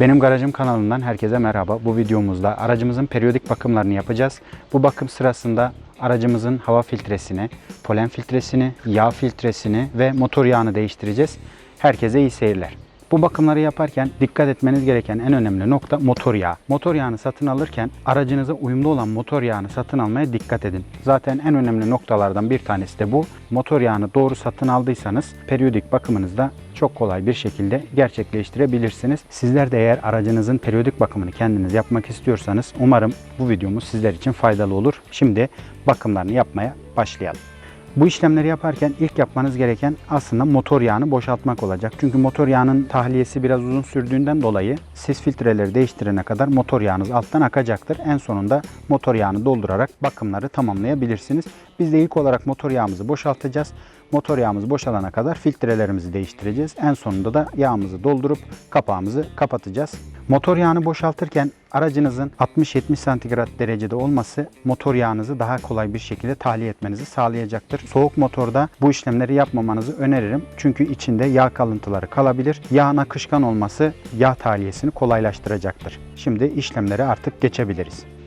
Benim Garajım kanalından herkese merhaba. Bu videomuzda aracımızın periyodik bakımlarını yapacağız. Bu bakım sırasında aracımızın hava filtresini, polen filtresini, yağ filtresini ve motor yağını değiştireceğiz. Herkese iyi seyirler. Bu bakımları yaparken dikkat etmeniz gereken en önemli nokta motor yağı. Motor yağını satın alırken aracınıza uyumlu olan motor yağını satın almaya dikkat edin. Zaten en önemli noktalardan bir tanesi de bu. Motor yağını doğru satın aldıysanız periyodik bakımınızda çok kolay bir şekilde gerçekleştirebilirsiniz. Sizler de eğer aracınızın periyodik bakımını kendiniz yapmak istiyorsanız umarım bu videomuz sizler için faydalı olur. Şimdi bakımlarını yapmaya başlayalım. Bu işlemleri yaparken ilk yapmanız gereken aslında motor yağını boşaltmak olacak. Çünkü motor yağının tahliyesi biraz uzun sürdüğünden dolayı siz filtreleri değiştirene kadar motor yağınız alttan akacaktır. En sonunda motor yağını doldurarak bakımları tamamlayabilirsiniz. Biz de ilk olarak motor yağımızı boşaltacağız. Motor yağımız boşalana kadar filtrelerimizi değiştireceğiz. En sonunda da yağımızı doldurup kapağımızı kapatacağız. Motor yağını boşaltırken aracınızın 60-70 santigrat derecede olması motor yağınızı daha kolay bir şekilde tahliye etmenizi sağlayacaktır. Soğuk motorda bu işlemleri yapmamanızı öneririm. Çünkü içinde yağ kalıntıları kalabilir. Yağın akışkan olması yağ tahliyesini kolaylaştıracaktır. Şimdi işlemlere artık geçebiliriz.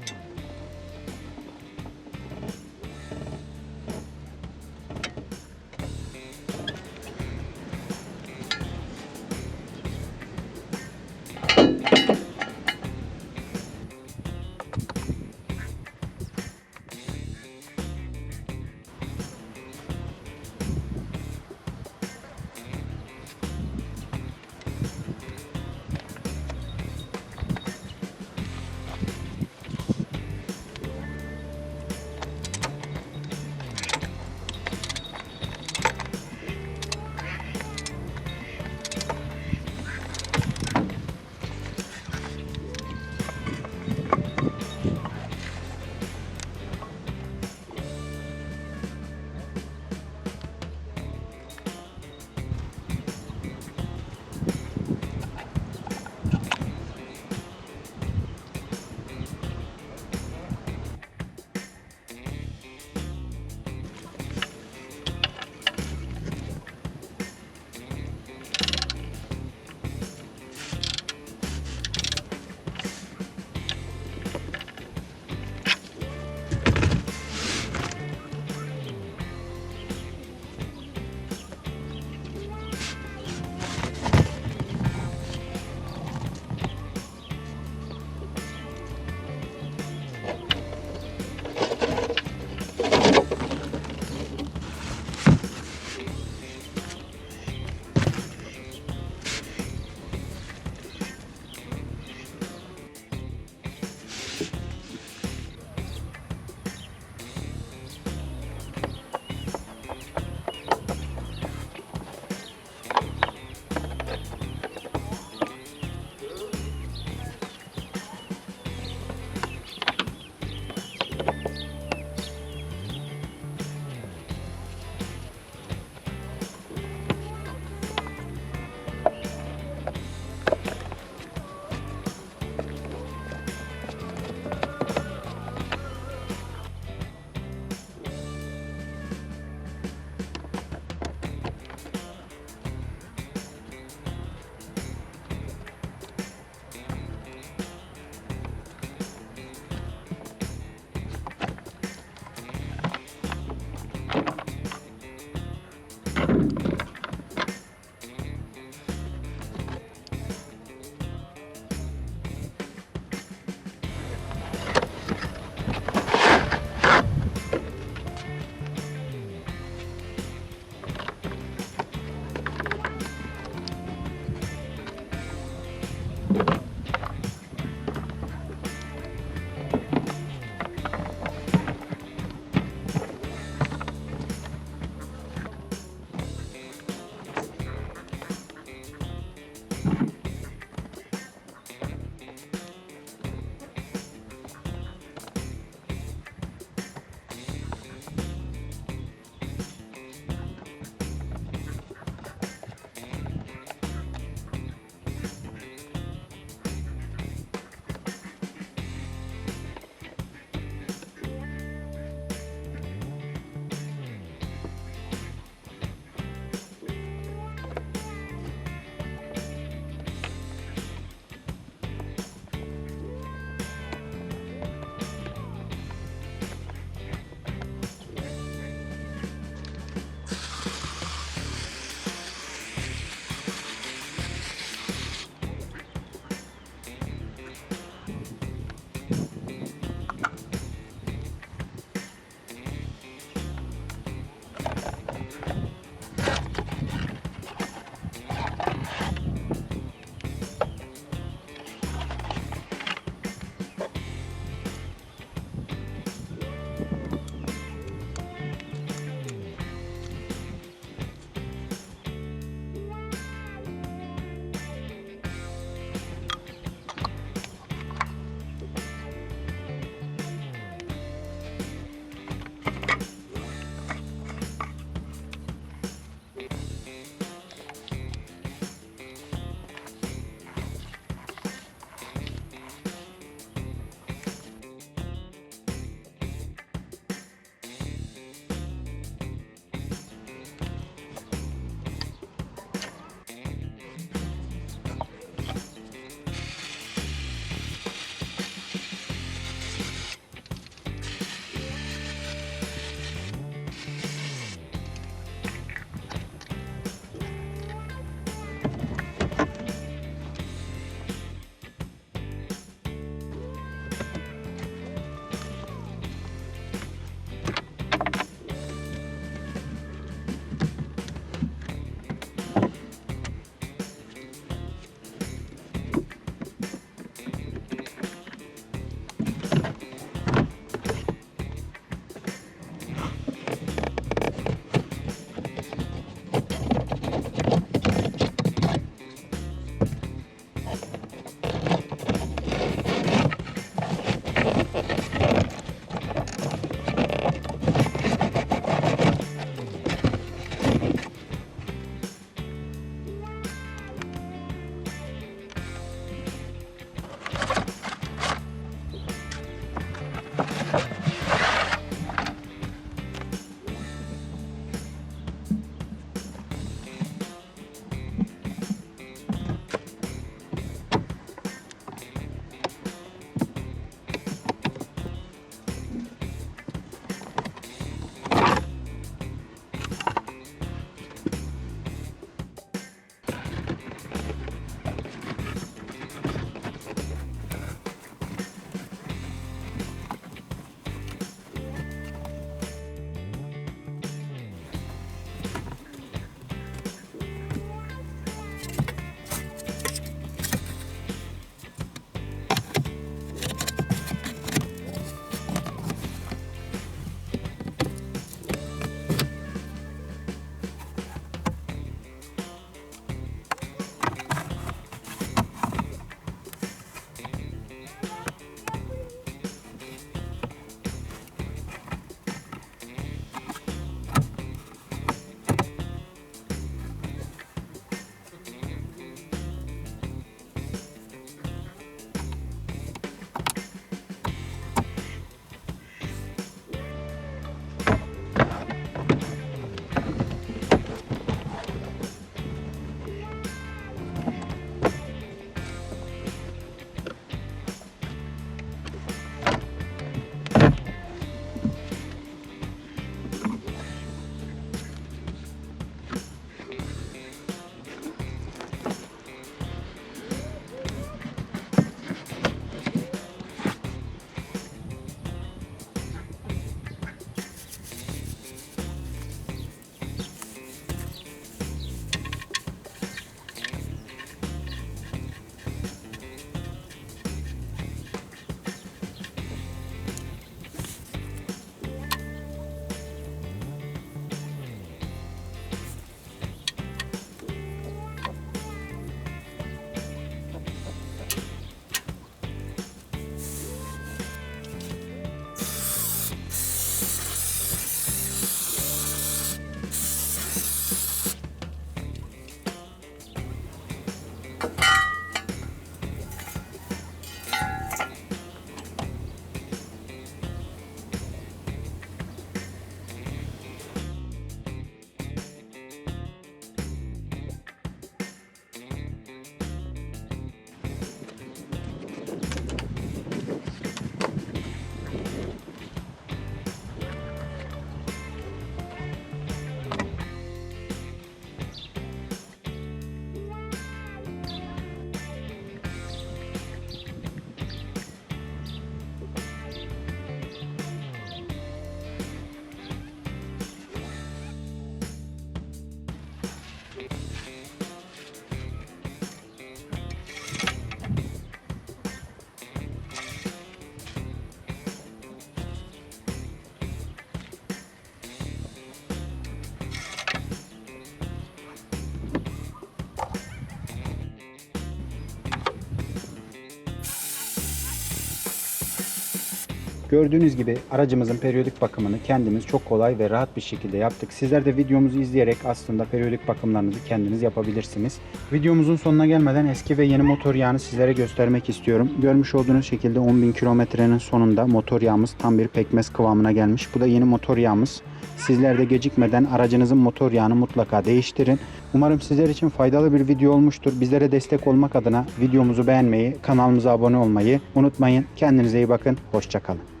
Gördüğünüz gibi aracımızın periyodik bakımını kendimiz çok kolay ve rahat bir şekilde yaptık. Sizler de videomuzu izleyerek aslında periyodik bakımlarınızı kendiniz yapabilirsiniz. Videomuzun sonuna gelmeden eski ve yeni motor yağını sizlere göstermek istiyorum. Görmüş olduğunuz şekilde 10.000 kilometrenin sonunda motor yağımız tam bir pekmez kıvamına gelmiş. Bu da yeni motor yağımız. Sizler de gecikmeden aracınızın motor yağını mutlaka değiştirin. Umarım sizler için faydalı bir video olmuştur. Bizlere destek olmak adına videomuzu beğenmeyi, kanalımıza abone olmayı unutmayın. Kendinize iyi bakın. Hoşçakalın.